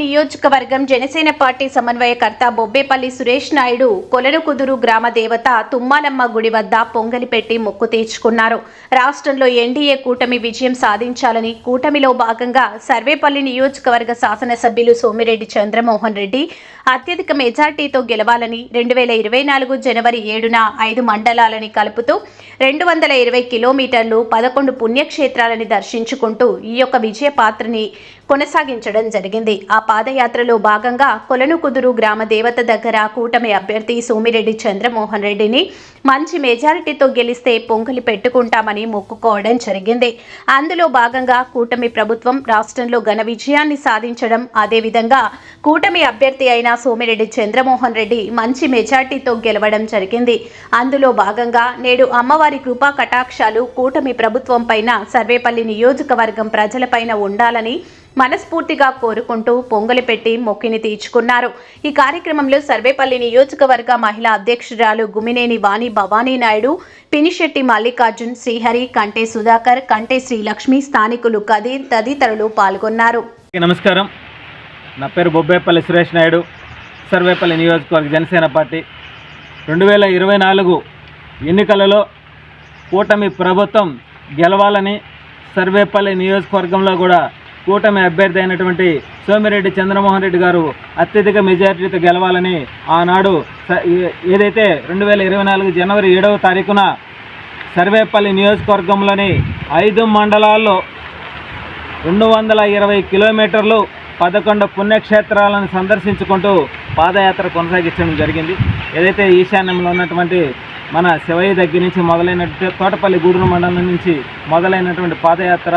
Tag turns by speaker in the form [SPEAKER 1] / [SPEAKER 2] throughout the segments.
[SPEAKER 1] నియోజకవర్గం జనసేన పార్టీ సమన్వయకర్త బొబ్బేపల్లి సురేష్ నాయుడు కొలనుకుదురు గ్రామ దేవత తుమ్మాలమ్మ గుడి వద్ద పొంగలి పెట్టి మొక్కు తీర్చుకున్నారు. రాష్ట్రంలో ఎన్డీఏ కూటమి విజయం సాధించాలని కూటమిలో భాగంగా సర్వేపల్లి నియోజకవర్గ శాసనసభ్యులు సోమిరెడ్డి చంద్రమోహన్ రెడ్డి అత్యధిక మెజార్టీతో గెలవాలని రెండు వేల ఇరవై నాలుగు జనవరి ఏడున ఐదు మండలాలని కలుపుతూ రెండు వందల ఇరవై కిలోమీటర్లు పదకొండు పుణ్యక్షేత్రాలని దర్శించుకుంటూ ఈ యొక్క విజయ పాత్రని కొనసాగించడం జరిగింది. ఆ ఆ పాదయాత్రలో భాగంగా కొలనుకుదురు గ్రామ దేవత దగ్గర కూటమి అభ్యర్థి సోమిరెడ్డి చంద్రమోహన్ రెడ్డిని మంచి మెజారిటీతో గెలిస్తే పొంగలి పెట్టుకుంటామని మొక్కుకోవడం జరిగింది. అందులో భాగంగా కూటమి ప్రభుత్వం రాష్ట్రంలో ఘన విజయాన్ని సాధించడం అదేవిధంగా కూటమి అభ్యర్థి అయిన సోమిరెడ్డి చంద్రమోహన్ రెడ్డి మంచి మెజార్టీతో గెలవడం జరిగింది. అందులో భాగంగా నేడు అమ్మవారి కృపా కటాక్షాలు కూటమి ప్రభుత్వం పైన సర్వేపల్లి నియోజకవర్గం ప్రజలపైన ఉండాలని మనస్ఫూర్తిగా కోరుకుంటూ పొంగలి పెట్టి మొక్కిని తీర్చుకున్నారు. ఈ కార్యక్రమంలో సర్వేపల్లి నియోజకవర్గ మహిళా అధ్యక్షురాలు గుమినేని వాణి భవానీ నాయుడు పినిశెట్టి మల్లికార్జున్ శ్రీహరి కంటే సుధాకర్ కంటే శ్రీలక్ష్మి స్థానికులు కదీర్ తదితరులు పాల్గొన్నారు.
[SPEAKER 2] నమస్కారం. నా పేరు బొబ్బేపల్లి సురేష్ నాయుడు సర్వేపల్లి నియోజకవర్గ జనసేన పార్టీ. రెండు వేల ఇరవై నాలుగు ఎన్నికలలో కూటమి ప్రభుత్వం గెలవాలని సర్వేపల్లి నియోజకవర్గంలో కూడా కూటమి అభ్యర్థి అయినటువంటి సోమిరెడ్డి చంద్రమోహన్ రెడ్డి గారు అత్యధిక మెజారిటీతో గెలవాలని ఆనాడు స- ఏదైతే రెండు వేల ఇరవై నాలుగు జనవరి ఏడవ తారీఖున సర్వేపల్లి నియోజకవర్గంలోని ఐదు మండలాల్లో రెండు వందల ఇరవై కిలోమీటర్లు పదకొండు పుణ్యక్షేత్రాలను సందర్శించుకుంటూ పాదయాత్ర కొనసాగించడం జరిగింది. ఏదైతే ఈశాన్యంలో ఉన్నటువంటి మన శివయ్య దగ్గర నుంచి మొదలైనటువంటి తోటపల్లి గూడూరు మండలం నుంచి మొదలైనటువంటి పాదయాత్ర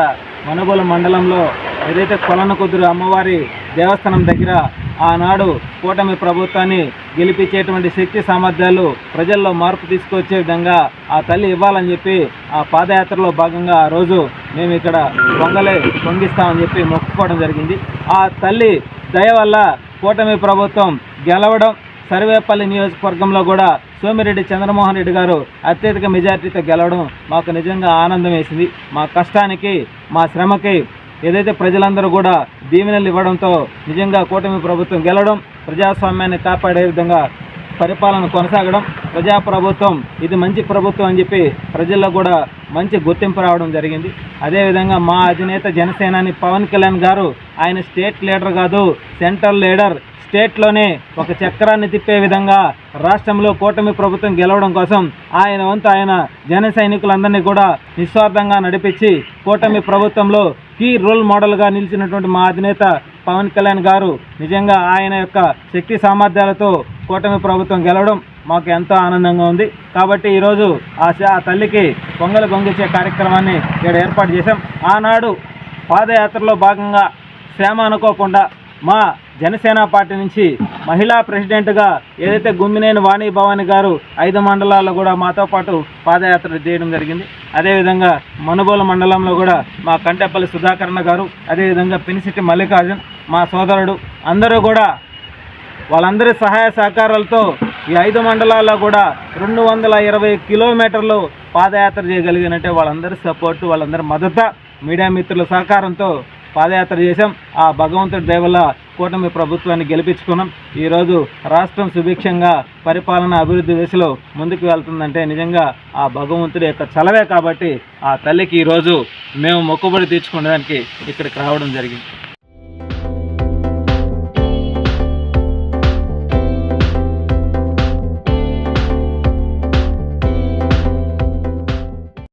[SPEAKER 2] మనుగోలు మండలంలో ఏదైతే కొలను కుదురు అమ్మవారి దేవస్థానం దగ్గర ఆనాడు కూటమి ప్రభుత్వాన్ని గెలిపించేటువంటి శక్తి సామర్థ్యాలు ప్రజల్లో మార్పు తీసుకొచ్చే విధంగా ఆ తల్లి ఇవ్వాలని చెప్పి ఆ పాదయాత్రలో భాగంగా ఆ రోజు మేము ఇక్కడ పొంగలే పొంగిస్తామని చెప్పి మొక్కుకోవడం జరిగింది. ఆ తల్లి దయ వల్ల కూటమి ప్రభుత్వం గెలవడం సర్వేపల్లి నియోజకవర్గంలో కూడా సోమిరెడ్డి చంద్రమోహన్ రెడ్డి గారు అత్యధిక మెజార్టీతో గెలవడం మాకు నిజంగా ఆనందం వేసింది. మా కష్టానికి మా శ్రమకి ఏదైతే ప్రజలందరూ కూడా దీవెనలు ఇవ్వడంతో నిజంగా కూటమి ప్రభుత్వం గెలవడం ప్రజాస్వామ్యాన్ని కాపాడే విధంగా పరిపాలన కొనసాగడం ప్రజా ప్రభుత్వం ఇది మంచి ప్రభుత్వం అని చెప్పి ప్రజల్లో కూడా మంచి గుర్తింపు రావడం జరిగింది. అదేవిధంగా మా అధినేత జనసేనాని పవన్ కళ్యాణ్ గారు ఆయన స్టేట్ లీడర్ కాదు సెంట్రల్ లీడర్. స్టేట్లోనే ఒక చక్రాన్ని తిప్పే విధంగా రాష్ట్రంలో కూటమి ప్రభుత్వం గెలవడం కోసం ఆయన వంతు ఆయన జన సైనికులందరినీ కూడా నిస్వార్థంగా నడిపించి కూటమి ప్రభుత్వంలో కీ రోల్ మోడల్గా నిలిచినటువంటి మా అధినేత పవన్ కళ్యాణ్ గారు నిజంగా ఆయన యొక్క శక్తి సామర్థ్యాలతో కూటమి ప్రభుత్వం గెలవడం మాకు ఎంతో ఆనందంగా ఉంది. కాబట్టి ఈరోజు ఆ ఆ తల్లికి పొంగలు పొంగిచ్చే కార్యక్రమాన్ని ఇక్కడ ఏర్పాటు చేశాం. ఆనాడు పాదయాత్రలో భాగంగా శ్రమ అనుకోకుండా మా జనసేన పార్టీ నుంచి మహిళా ప్రెసిడెంట్గా ఏదైతే గుమ్మినేని వాణి భవాని గారు ఐదు మండలాల్లో కూడా మాతో పాటు పాదయాత్ర చేయడం జరిగింది. అదేవిధంగా మనుబోలు మండలంలో కూడా మా కంటెపల్లి సుధాకరణ గారు అదేవిధంగా పినిసిట్టి మల్లికార్జున్ మా సోదరుడు అందరూ కూడా వాళ్ళందరి సహాయ సహకారాలతో ఈ ఐదు మండలాల్లో కూడా రెండు వందల ఇరవై కిలోమీటర్లు పాదయాత్ర చేయగలిగినట్టే వాళ్ళందరి సపోర్టు వాళ్ళందరి మద్దతు మీడియా మిత్రుల సహకారంతో పాదయాత్ర చేశాం. ఆ భగవంతుడి దయ కూటమి ప్రభుత్వాన్ని గెలిపించుకున్నాం. ఈరోజు రాష్ట్రం సుభిక్షంగా పరిపాలన అభివృద్ధి దిశలో ముందుకు వెళ్తుందంటే నిజంగా ఆ భగవంతుడి యొక్క చలవే కాబట్టి ఆ తల్లికి ఈరోజు మేము మొక్కుబడి తీర్చుకోవడానికి ఇక్కడికి రావడం జరిగింది.